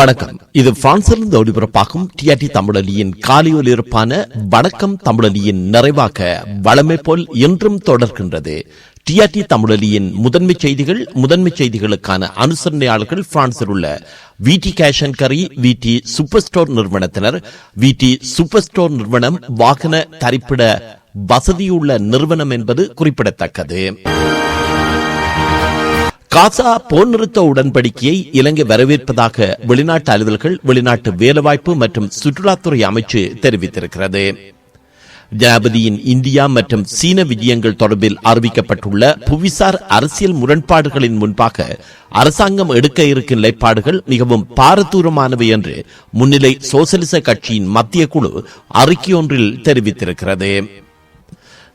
வணக்கம். இது பிரான்சிலிருந்து ஒளிபரப்பாகும் டிஆர்டி தமிழலியின் காலை ஒலிபரப்பான வணக்கம் தமிழலியின் நிறைவாக வளமை போல் என்றும் தொடர்கின்றது. டிஆர்டி தமிழலியின் முதன்மை செய்திகள் முதன்மை செய்திகளுக்கான அனுசரணையாளர்கள் பிரான்சில் உள்ள V D cash and carry V D super store நிறுவனத்தினர். வி டி சூப்பர் ஸ்டோர் நிறுவனம் வாகன தரிப்பிட வசதியுள்ள நிறுவனம் என்பது குறிப்பிடத்தக்கது. காசா போர் நிறுத்த உடன்படிக்கையை இலங்கை வரவேற்பதாக வெளிநாட்டு அலுவல்கள் வெளிநாட்டு வேலைவாய்ப்பு மற்றும் சுற்றுலாத்துறை அமைச்சு தெரிவித்திருக்கிறது. ஜனாபதியின் இந்தியா மற்றும் சீன விஜயங்கள் தொடர்பில் அறிவிக்கப்பட்டுள்ள புவிசார் அரசியல் முரண்பாடுகளின் முன்பாக அரசாங்கம் எடுக்க இருக்கும் நிலைப்பாடுகள் மிகவும் பாரதூரமானவை என்று முன்னிலை சோசலிச கட்சியின் மத்திய குழு அறிக்கையொன்றில் தெரிவித்திருக்கிறது.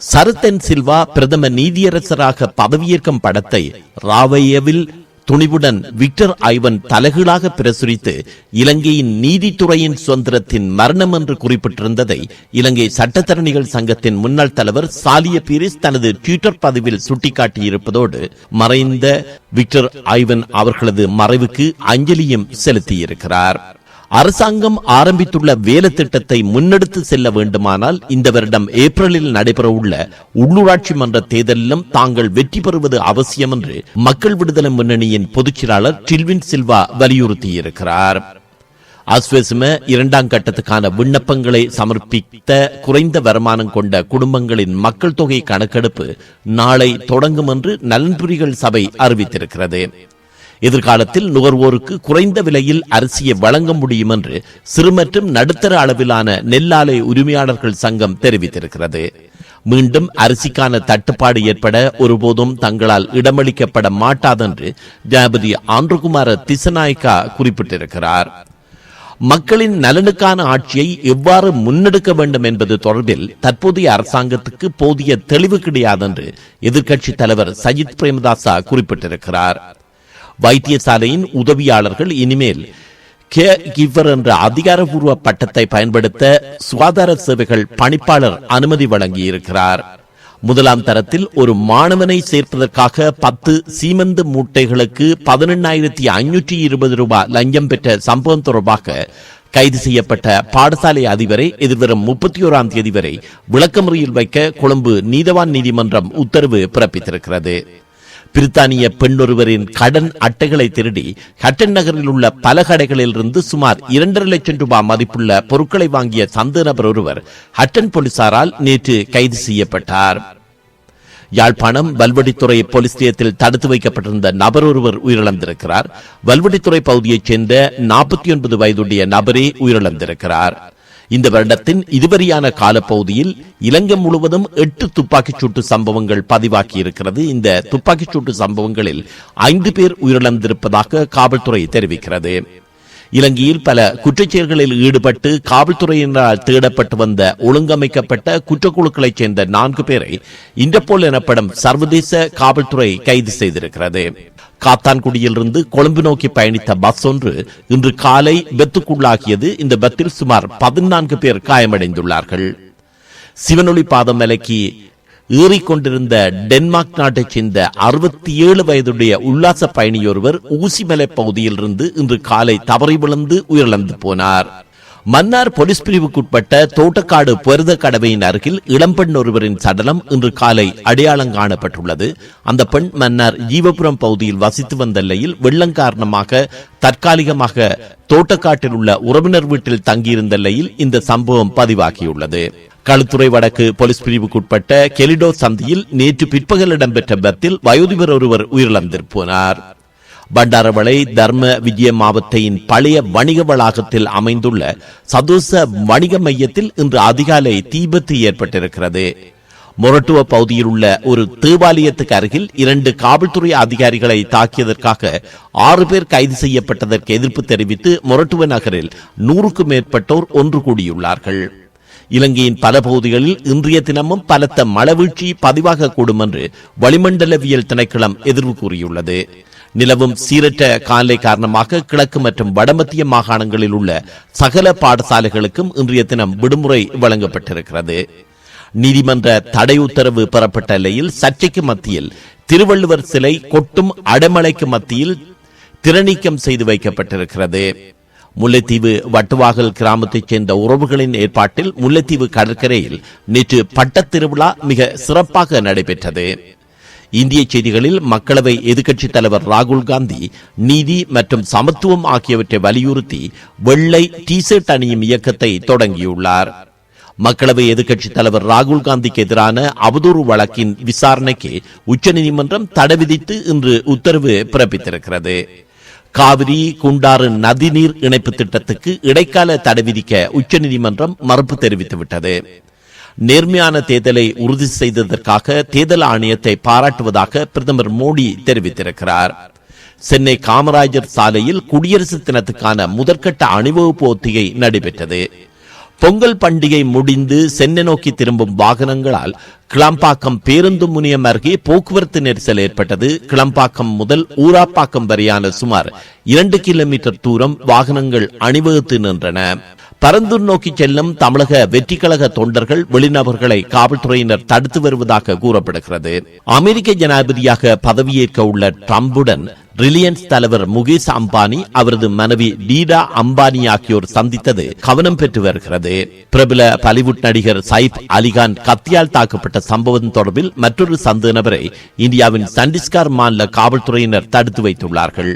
சரத்தன் சில்வா பிரதம நீதியரசராக பதவியேற்கும் படத்தை ராவையவில் துணிவுடன் விக்டர் ஐவன் தலைகீழாக பிரசுரித்து இலங்கையின் நீதித்துறையின் சுதந்திரத்தின் மரணம் என்று குறிப்பிட்டிருந்ததை இலங்கை சட்டத்தரணிகள் சங்கத்தின் முன்னாள் தலைவர் சாலிய பீரிஸ் தனது ட்விட்டர் பதிவில் சுட்டிக்காட்டியிருப்பதோடு மறைந்த விக்டர் ஐவன் அவர்களது மறைவுக்கு அஞ்சலியும் செலுத்தியிருக்கிறார். அரசாங்கம் ஆரம்பித்துள்ள வேலை திட்டத்தை முன்னெடுத்து செல்ல வேண்டுமானால் இந்த வருடம் ஏப்ரலில் நடைபெறவுள்ள உள்ளூராட்சி மன்ற தேர்தலிலும் தாங்கள் வெற்றி பெறுவது அவசியம் என்று மக்கள் விடுதலை முன்னணியின் பொதுச் செயலாளர் டில்வின் சில்வா வலியுறுத்தியிருக்கிறார். அஸ்வசிம இரண்டாம் கட்டத்துக்கான விண்ணப்பங்களை சமர்ப்பித்த குறைந்த வருமானம் கொண்ட குடும்பங்களின் மக்கள் தொகை கணக்கெடுப்பு நாளை தொடங்கும் என்று நலன்புரிகள் சபை அறிவித்திருக்கிறது. எதிர்காலத்தில் நுகர்வோருக்கு குறைந்த விலையில் அரிசியை வழங்க முடியும் என்று சிறு மற்றும் நடுத்தர அளவிலான நெல்லாலை உரிமையாளர்கள் சங்கம் தெரிவித்திருக்கிறது. மீண்டும் அரிசிக்கான தட்டுப்பாடு ஏற்பட ஒருபோதும் தங்களால் இடமளிக்கப்பட மாட்டாதென்று ஜனாபதி ஆண்டுகுமார திசநாயக்கா குறிப்பிட்டிருக்கிறார். மக்களின் நலனுக்கான ஆட்சியை எவ்வாறு முன்னெடுக்க வேண்டும் என்பது தொடர்பில் தற்போதைய அரசாங்கத்துக்கு போதிய தெளிவு கிடையாதென்று எதிர்க்கட்சி தலைவர் சஜித் பிரேமதாசா குறிப்பிட்டிருக்கிறார். வைத்தியசாலையின் உதவியாளர்கள் இனிமேல் கே கிவர் என்ற அதிகாரப்பூர்வ பட்டத்தை பயன்படுத்த சுகாதார சேவைகள் பணிப்பாளர் அனுமதி வழங்கியிருக்கிறார். முதலாம் தரத்தில் ஒரு மாணவனை சேர்ப்பதற்காக பத்து சீமந்து மூட்டைகளுக்கு பதினெண்ணாயிரத்தி ஐநூற்றி இருபது ரூபாய் லஞ்சம் பெற்ற சம்பவம் தொடர்பாக கைது செய்யப்பட்ட பாடசாலை அதிபரை எதிர்வரும் முப்பத்தி ஓராம் தேதி வரை விளக்கமுறையில் வைக்க கொழும்பு நீதவான் நீதிமன்றம் உத்தரவு பிறப்பித்திருக்கிறது. பிரித்தானிய பெண்ணொருவரின் கடன் அட்டைகளை திருடி ஹட்டன் நகரில் உள்ள பல கடைகளில் இருந்து சுமார் இரண்டரை லட்சம் ரூபாய் மதிப்புள்ள பொருட்களை வாங்கிய சந்த நபர் ஒருவர் ஹட்டன் போலீசாரால் நேற்று கைது செய்யப்பட்டார். யாழ்ப்பாணம் வல்வடித்துறை போலீஸ் நிலையத்தில் தடுத்து வைக்கப்பட்டிருந்த நபர் ஒருவர் உயிரிழந்திருக்கிறார். வல்வடித்துறை பகுதியைச் சேர்ந்த நாற்பத்தி ஒன்பது வயதுடைய நபரே உயிரிழந்திருக்கிறார். இந்த வருடத்தின் இதுவரையான காலப்பகுதியில் இலங்கை முழுவதும் எட்டு துப்பாக்கிச் சூட்டு சம்பவங்கள் பதிவாகியிருக்கிறது. இந்த துப்பாக்கிச் சூட்டு சம்பவங்களில் ஐந்து பேர் உயிரிழந்திருப்பதாக காவல்துறை தெரிவிக்கிறது. இலங்கையில் பல குற்றச்செயல்களில் ஈடுபட்டு காவல்துறையினரால் தேடப்பட்டு வந்த ஒழுங்கமைக்கப்பட்ட குற்றக்குழுக்களைச் சேர்ந்த நான்கு பேரை இன்டர்போல் எனப்படும் சர்வதேச காவல்துறை கைது செய்திருக்கிறது. காத்தான்குடியிலிருந்து கொழும்பு நோக்கி பயணித்த பஸ் ஒன்று இன்று காலை பெத்துக்குள்ளாகியது இந்த பத்தில் சுமார் பதினான்கு பேர் காயமடைந்துள்ளார்கள். சிவனொளி பாதம் விலக்கி ஏறிக்கொண்டிருந்த டென்மார்க் நாட்டைச் சேர்ந்த அறுபத்தி ஏழு வயதுடைய உல்லாச பயணியொருவர் ஊசிமலை பகுதியில் இருந்து இன்று காலை தவறி விழுந்து உயிரிழந்து போனார். மன்னார் போலீஸ் பிரிவுக்குட்பட்ட தோட்டக்காடு பொருத கடவையின் அருகில் இளம்பெண் ஒருவரின் சடலம் இன்று காலை அடையாளம் காணப்பட்டுள்ளது. அந்த பெண் மன்னார் ஜீவபுரம் பகுதியில் வசித்து வந்த நிலையில் வெள்ளம் காரணமாக தற்காலிகமாக தோட்டக்காட்டில் உள்ள உறவினர் வீட்டில் தங்கியிருந்த நிலையில் இந்த சம்பவம் பதிவாகியுள்ளது. களுத்துறை வடக்கு போலீஸ் பிரிவுக்குட்பட்ட கெலிடோ சந்தியில் நேற்று பிற்பகல் இடம்பெற்ற பத்தில் வயோதிபர் ஒருவர் உயிரிழந்திருப்போனார். பண்டாரவளை தர்ம விஜய மாவட்டத்தின் பழைய வணிக வளாகத்தில் அமைந்துள்ள சதுச வணிக மையத்தில் இன்று அதிகாலை தீபத்து ஏற்பட்டிருக்கிறது. மொரட்டுவ பகுதியில் உள்ள ஒரு தேவாலயத்துக்கு அருகில் இரண்டு காவல்துறை அதிகாரிகளை தாக்கியதற்காக ஆறு பேர் கைது செய்யப்பட்டதற்கு எதிர்ப்பு தெரிவித்து மொரட்டுவ நகரில் நூறுக்கும் மேற்பட்டோர் ஒன்று கூடியுள்ளார்கள். இலங்கையின் பல பகுதிகளில் இன்றைய தினமும் பலத்த மழவீழ்ச்சி பதிவாகக்கூடும் என்று வளிமண்டலவியல் திணைக்களம் எதிர்வு கூறியுள்ளது. நிலவும் சீரற்ற காலை காரணமாக கிழக்கு மற்றும் வடமத்திய மாகாணங்களில் உள்ள சகல பாடசாலைகளுக்கும் இன்றைய தினம் விடுமுறை வழங்கப்பட்டிருக்கிறது. நீதிமன்ற தடை உத்தரவு பெறப்பட்ட நிலையில் சர்ச்சைக்கு மத்தியில் திருவள்ளுவர் சிலை கொட்டும் அடமலைக்கு மத்தியில் திறநீக்கம் செய்து வைக்கப்பட்டிருக்கிறது. முல்லைத்தீவு வட்டுவாகல் கிராமத்தைச் சேர்ந்த உறவுகளின் ஏற்பாட்டில் முல்லைத்தீவு கடற்கரையில் நேற்று பட்டத் திருவிழா மிக சிறப்பாக நடைபெற்றது. இந்திய செய்திகளில் மக்களவை எதிர்க்கட்சித் தலைவர் ராகுல் காந்தி நீதி மற்றும் சமத்துவம் ஆகியவற்றை வலியுறுத்தி வெள்ளை டி ஷர்ட் அணியும் இயக்கத்தை தொடங்கியுள்ளார். மக்களவை எதிர்க்கட்சித் தலைவர் ராகுல் காந்திக்கு எதிரான அவதூறு வழக்கின் விசாரணைக்கு உச்சநீதிமன்றம் தடை விதித்து இன்று உத்தரவு பிறப்பித்திருக்கிறது. காவிரி குண்டாறு நதிநீர் இணைப்பு திட்டத்துக்கு இடைக்கால தடை விதிக்க உச்சநீதிமன்றம் மறுப்பு தெரிவித்துவிட்டது நேர்மையான தேர்தலை உறுதி செய்ததற்காக தேர்தல் ஆணையத்தை பாராட்டுவதாக பிரதமர் மோடி தெரிவித்திருக்கிறார். சென்னை காமராஜர் சாலையில் குடியரசு தினத்துக்கான முதற்கட்ட அணிவகுப்பு ஒத்திகை நடைபெற்றது. பொங்கல் பண்டிகை முடிந்து சென்னை நோக்கி திரும்பும் வாகனங்களால் கிளம்பாக்கம் பேருந்து முனியம் அருகே போக்குவரத்து நெரிசல் ஏற்பட்டது. கிளம்பாக்கம் முதல் ஊராப்பாக்கம் வரையான சுமார் இரண்டு கிலோமீட்டர் தூரம் வாகனங்கள் அணிவகுத்து நின்றன. பரந்தூர் நோக்கி செல்லும் தமிழக வெற்றி கழக தொண்டர்கள் வெளிநபர்களை காவல்துறையினர் தடுத்து வருவதாக கூறப்படுகிறது. அமெரிக்க ஜனாதிபதியாக பதவியேற்க உள்ள டிரம்புடன் ரிலையன்ஸ் தலைவர் முகேஷ் அம்பானி அவரது மனைவி டீடா அம்பானி ஆகியோர் சந்தித்தது கவனம் பெற்று வருகிறது. பிரபல பாலிவுட் நடிகர் சைப் அலிகான் கத்தியால் தாக்கப்பட்ட சம்பவம் தொடர்பில் மற்றொரு சந்தேக நபரை இந்தியாவின் சண்டிஸ்கார் மாநில காவல்துறையினர் தடுத்து வைத்துள்ளார்கள்.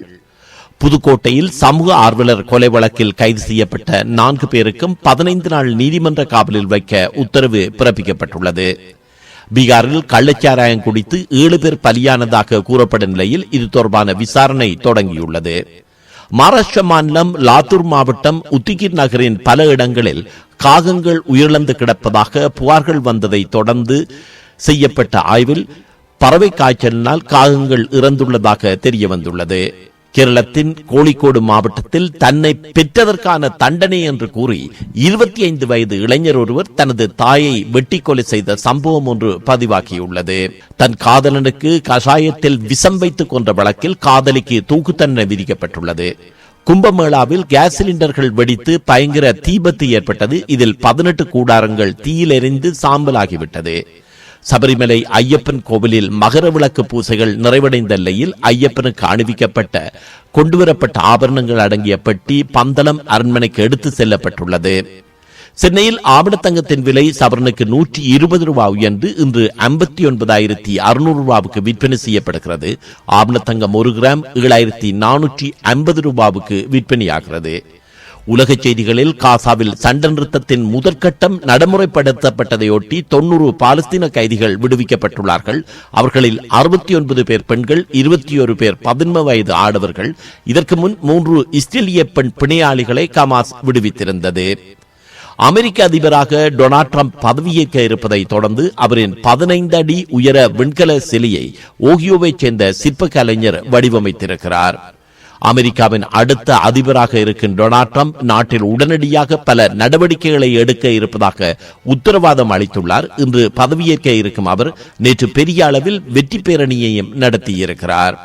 புதுக்கோட்டையில் சமூக ஆர்வலர் கொலை வழக்கில் கைது செய்யப்பட்ட நான்கு பேருக்கும் பதினைந்து நாள் நீதிமன்ற காவலில் வைக்க உத்தரவு பிறப்பிக்கப்பட்டுள்ளது. பீகாரில் கள்ளச்சாராயம் குடித்து ஏழு பேர் பலியானதாக கூறப்படும் நிலையில் இது தொடர்பான விசாரணை தொடங்கியுள்ளது. மகாராஷ்டிர மாநிலம் லாத்தூர் மாவட்டம் உத்திகிர் நகரின் பல இடங்களில் காகங்கள் உயிரிழந்து கிடப்பதாக புகார்கள் வந்ததை தொடர்ந்து செய்யப்பட்ட ஆய்வில் பறவை காய்ச்சலினால் காகங்கள் இறந்துள்ளதாக தெரிய வந்துள்ளது. கேரளத்தின் கோழிக்கோடு மாவட்டத்தில் தன்னை பெற்றதற்கான தண்டனை என்று கூறி இருபத்தி ஐந்து வயது இளைஞர் ஒருவர் தனது தாயை வெட்டி கொலை செய்த சம்பவம் ஒன்று பதிவாகியுள்ளது. தன் காதலனுக்கு கஷாயத்தில் விஷம் வைத்துக் கொன்ற வழக்கில் காதலிக்கு தூக்கு தண்டனை விதிக்கப்பட்டுள்ளது. கும்பமேளாவில் கேஸ் சிலிண்டர்கள் வெடித்து பயங்கர தீபத்து ஏற்பட்டது. இதில் பதினெட்டு கூடாரங்கள் தீயில் எரிந்து சாம்பலாகிவிட்டது. சபரிமலை ஐயப்பன் கோவிலில் மகர விளக்கு பூசைகள் நிறைவடைந்த நிலையில் ஐயப்பனுக்கு அணிவிக்கப்பட்ட கொண்டுவரப்பட்ட ஆபரணங்கள் அடங்கிய பெட்டி பந்தளம் அரண்மனைக்கு எடுத்து செல்லப்பட்டுள்ளது. சென்னையில் ஆவணத்தங்கத்தின் விலை சவரனுக்கு நூற்றி இருபது ரூபாய் உயர்ந்து இன்று ஐம்பத்தி ஒன்பதாயிரத்தி அறுநூறு ரூபாவுக்கு விற்பனை செய்யப்படுகிறது. ஆவணத்தங்கம் ஒரு கிராம் ஏழாயிரத்தி நானூற்றி ஐம்பது ரூபாவுக்கு விற்பனையாகிறது. உலக செய்திகளில் காசாவில் சண்டை நிறுத்தத்தின் முதற்கட்டம் நடைமுறைப்படுத்தப்பட்டதையொட்டி தொன்னூறு பாலஸ்தீன கைதிகள் விடுவிக்கப்பட்டுள்ளார்கள். அவர்களில் அறுபத்தி ஒன்பது பேர் பெண்கள் இருபத்தி ஒரு பேர் பதின்ம வயது ஆடவர்கள். இதற்கு முன் மூன்று இஸ்ரேலிய பெண் பிணையாளிகளை கமாஸ் விடுவித்திருந்தது. அமெரிக்க அதிபராக டொனால்ட் ட்ரம்ப் பதவியேற்க இருப்பதை தொடர்ந்து அவரின் பதினைந்து அடி உயர விண்கல சிலையை ஓகியோவைச் சேர்ந்த சிற்ப கலைஞர் வடிவமைத்திருக்கிறார். அமெரிக்காவின் அடுத்த அதிபராக இருக்கும் டொனால்ட் ட்ரம்ப் நாட்டில் உடனடியாக பல நடவடிக்கைகளை எடுக்க இருப்பதாக உத்தரவாதம் அளித்துள்ளார். இன்று பதவியேற்க இருக்கும் அவர் நேற்று பெரிய அளவில் வெற்றி பேரணியையும் நடத்தியிருக்கிறார்.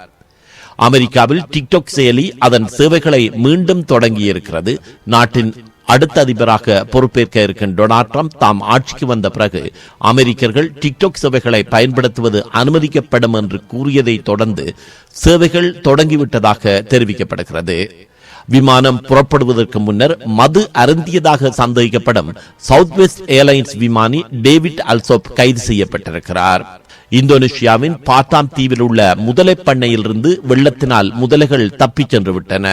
அமெரிக்காவில் டிக்டாக் செயலி அதன் சேவைகளை மீண்டும் தொடங்கியிருக்கிறது. நாட்டின் அடுத்த அதிபராக பொறுப்பேற்க இருக்கும் டொனால்ட் ட்ரம்ப் தாம் ஆட்சிக்கு வந்த பிறகு அமெரிக்கர்கள் டிக்டாக் சேவைகளை பயன்படுத்துவது அனுமதிக்கப்படும் என்று கூறியதை தொடர்ந்து சேவைகள் தொடங்கிவிட்டதாக தெரிவிக்கப்படுகிறது. விமானம் புறப்படுவதற்கு முன்னர் மது அருந்தியதாக சந்தேகிக்கப்படும் சவுத் வெஸ்ட் ஏர்லைன்ஸ் விமானி டேவிட் அல்சோப் கைது செய்யப்பட்டிருக்கிறார். இந்தோனேஷியாவின் பாத்தாம் தீவில் உள்ள முதலை பண்ணையிலிருந்து வெள்ளத்தினால் முதலைகள் தப்பிச் சென்று விட்டன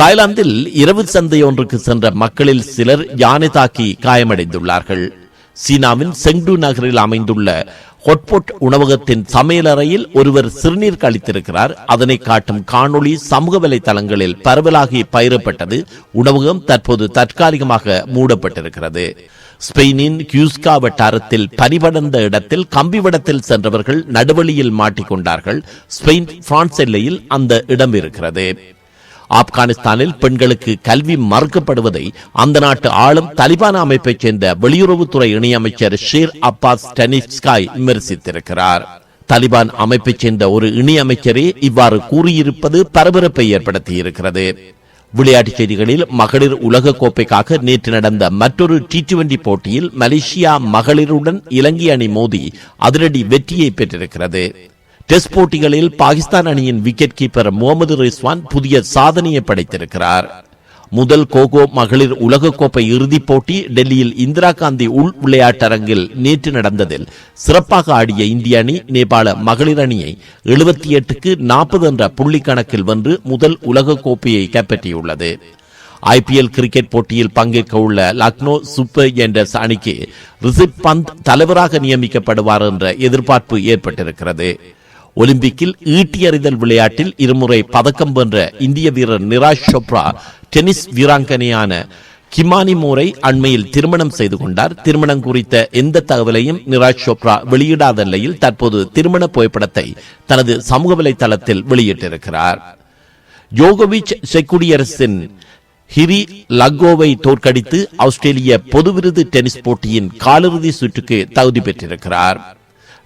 தாய்லாந்தில் இரவு சந்தை ஒன்றுக்கு சென்ற மக்களில் சிலர் யானை தாக்கி காயமடைந்துள்ளார்கள். சீனாவின் செங்டு நகரில் அமைந்துள்ள ஹொட்பொட் உணவகத்தின் சமையலறையில் ஒருவர் சிறுநீர் கழித்திருக்கிறார். அதனை காட்டும் காணொளி சமூக வலைதளங்களில் பரவலாகி பயிரப்பட்டது. உணவகம் தற்போது தற்காலிகமாக மூடப்பட்டிருக்கிறது. ஸ்பெயினின் கியூஸ்கா வட்டாரத்தில் பனிபடர்ந்த இடத்தில் கம்பிவடத்தில் சென்றவர்கள் நடுவழியில் மாட்டிக்கொண்டார்கள். ஸ்பெயின் பிரான்ஸ் எல்லையில் அந்த இடம் இருக்கிறது. ஆப்கானிஸ்தானில் பெண்களுக்கு கல்வி மறுக்கப்படுவதை அந்த நாட்டு ஆளும் தலிபான் அமைப்பைச் சேர்ந்த வெளியுறவுத்துறை இணையமைச்சர் ஷீர் அப்பாஸ் டெனிஸ்காய் விமர்சித்திருக்கிறார். தலிபான் அமைப்பைச் சேர்ந்த ஒரு இணையமைச்சரே இவ்வாறு கூறியிருப்பது பரபரப்பை ஏற்படுத்தியிருக்கிறது. விளையாட்டுச் செய்திகளில் மகளிர் உலக கோப்பைக்காக நேற்று நடந்த மற்றொரு டி டுவெண்டி போட்டியில் மலேசியா மகளிருடன் இலங்கை அணி மோதி அதிரடி வெற்றியை பெற்றிருக்கிறது. டெஸ்ட் போட்டிகளில் பாகிஸ்தான் அணியின் விக்கெட் கீப்பர் முகமது ரிஸ்வான் புதிய சாதனையை படைத்திருக்கிறார். முதல் கோகோ மகளிர் உலகக்கோப்பை இறுதிப் போட்டி டெல்லியில் இந்திரா காந்தி உள் விளையாட்டரங்கில் நேற்று நடந்ததில் சிறப்பாக ஆடிய இந்திய அணி நேபாள மகளிர் அணியை எழுபத்தி எட்டுக்கு நாற்பது என்ற புள்ளி கணக்கில் வென்று முதல் உலகக்கோப்பையை கைப்பற்றியுள்ளது. ஐபிஎல் கிரிக்கெட் போட்டியில் பங்கேற்க உள்ள லக்னோ சூப்பர் ஜெயண்டர்ஸ் அணிக்கு ரிஷப் பந்த் தலைவராக நியமிக்கப்படுவார் என்ற எதிர்பார்ப்பு ஏற்பட்டிருக்கிறது. ஒலிம்பிக்கில் ஈட்டியறிதல் விளையாட்டில் இருமுறை பதக்கம் வென்ற இந்திய வீரர் நிராஜ் சோப்ரா டென்னிஸ் வீராங்கனையான கிமானி மூரை அண்மையில் திருமணம் செய்து கொண்டார். திருமணம் குறித்த எந்த தகவலையும் நிராஜ் சோப்ரா வெளியிடாத நிலையில் தற்போது திருமண புகைப்படத்தை தனது சமூக வலைதளத்தில் வெளியிட்டிருக்கிறார். ஜோகோவிச் செக்குடியரசின் ஹிரி லக்கோவை தோற்கடித்து ஆஸ்திரேலிய பொது விருது டென்னிஸ் போட்டியின் காலிறுதி சுற்றுக்கு தகுதி பெற்றிருக்கிறார்.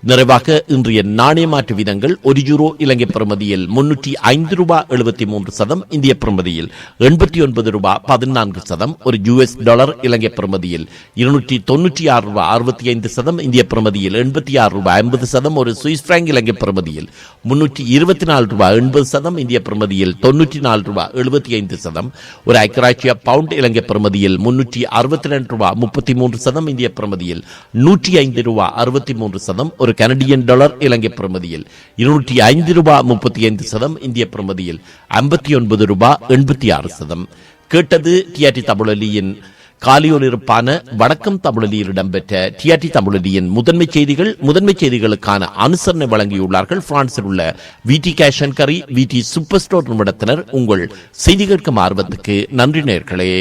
நிறைவாக இன்றைய நாணய மாற்று வீதங்கள் ஒரு யூரோ இலங்கை பிரமதியில் முன்னூற்றி ஐந்து ரூபாய் எழுபத்தி மூன்று சதம் இந்திய பிரமதியில் எண்பத்தி ஒன்பது ரூபாய் பதினான்கு சதம் ஒரு யூஎஸ் டாலர் இலங்கை பிரமதியில் இருநூற்றி தொன்னூற்றி ஆறு ரூபாய் அறுபத்தி ஐந்து சதம் இந்திய பிரமதியில் எண்பத்தி ஆறு ரூபாய் ஐம்பது சதம் ஒரு சுவிஸ் பிராங்க் இலங்கை பிரமதியில் முன்னூற்றி இருபத்தி நாலு ரூபாய் எண்பது சதம் இந்திய பிரமதியில் தொன்னூற்றி நாலு ரூபாய் எழுபத்தி ஐந்து சதம் ஒரு ஐக்கராட்சிய பவுண்ட் இலங்கை பிரமதியில் முன்னூற்றி அறுபத்தி ரெண்டு ரூபாய் முப்பத்தி மூன்று சதம் இந்திய பிரமதியில் நூற்றி ஐந்து ரூபாய் அறுபத்தி மூன்று சதம் ஒரு கனடியன் டாலர் இலங்கை பிரமதியில். இருநூற்றி ஐந்து ரூபாய் முப்பத்தி ஐந்து சதம் இந்திய பிரமதியில். ஐம்பத்தி ஒன்பது ரூபாய் எண்பத்தி ஆறு சதம். கேட்டது டிஆர்டி தமிழொலியின் காலியொலிருப்பான வடக்கம் தமிழொலியில் இடம்பெற்ற டிஆர்டி தமிழொலியின் முதன்மை செய்திகள் முதன்மை செய்திகளுக்கான அனுசரணை வழங்கியுள்ளார்கள். பிரான்சில் உள்ள விடி கேஷன் கரி விடி சூப்பர் ஸ்டோர் நிறுவனத்தினர் உங்கள் செய்தி கேட்கும் ஆர்வத்துக்கு நன்றி நேர்களே.